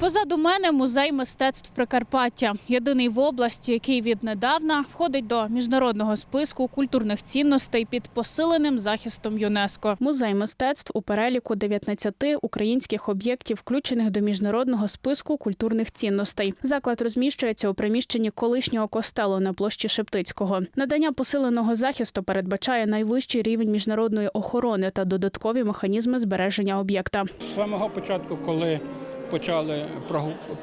Позаду мене музей мистецтв Прикарпаття, єдиний в області, який віднедавна входить до міжнародного списку культурних цінностей під посиленим захистом ЮНЕСКо. Музей мистецтв у переліку 19 українських об'єктів, включених до міжнародного списку культурних цінностей. Заклад розміщується у приміщенні колишнього костелу на площі Шептицького. Надання посиленого захисту передбачає найвищий рівень міжнародної охорони та додаткові механізми збереження об'єкта. З самого початку, коли почали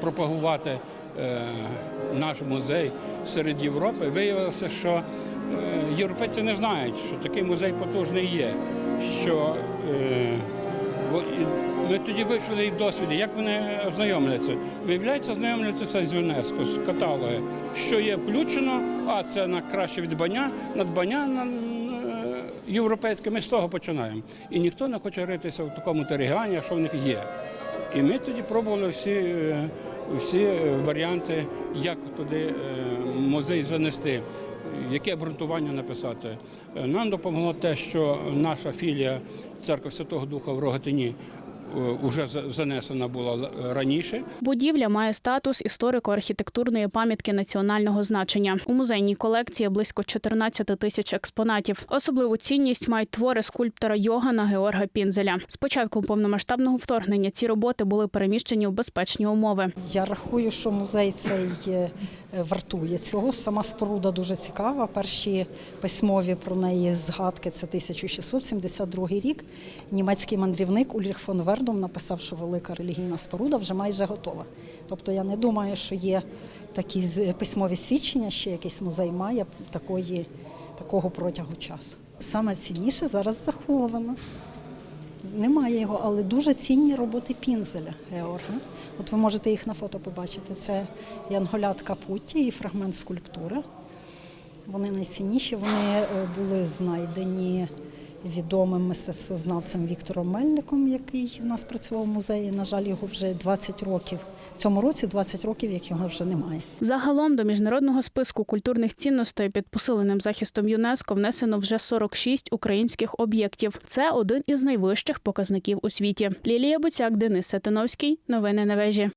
пропагувати е, наш музей серед Європи, виявилося, що е, європейці не знають, що такий музей потужний є. Що е, ми тоді вивчили їх досвіди, як вони ознайомляться. Виявляється, ознайомляться з ЮНЕСКО, з каталоги, що є включено, а це на краще відбання, надбання на європейське. Ми з того починаємо. І ніхто не хоче ритися в такому терегіані, що в них є. І ми тоді пробували всі, е, всі е, варіанти, як туди е, музей занести, яке обґрунтування написати. Нам допомогло те, що наша філія Церкви Святого Духа в Рогатині вже занесена була раніше. Будівля має статус історико-архітектурної пам'ятки національного значення. У музейній колекції близько 14 тисяч експонатів. Особливу цінність мають твори скульптора Йогана Георга Пінзеля. З початку повномасштабного вторгнення ці роботи були переміщені в безпечні умови. Я рахую, що музей цей е, вартує цього. Сама споруда дуже цікава. Перші письмові про неї згадки це 1672 рік. Німецький мандрівник Ульріх фон Вердум написав, що велика релігійна споруда вже майже готова. Тобто я не думаю, що є такі письмові свідчення, ще якийсь музей має такої, такого протягу часу. Саме цінніше зараз заховано. Немає його, але дуже цінні роботи Пінзеля Георга. От ви можете їх на фото побачити. Це Янголятка Путті і фрагмент скульптури. Вони найцінніші. Вони е, були знайдені відомим мистецтвознавцем Віктором Мельником, який в нас працював в музеї. На жаль, його вже 20 років. Цьому році 20 років, як його вже немає. Загалом до міжнародного списку культурних цінностей під посиленим захистом ЮНЕСКо внесено вже 46 українських об'єктів. Це один із найвищих показників у світі. Лілія Буцяк, Денис Сатиновський. Новини на вежі.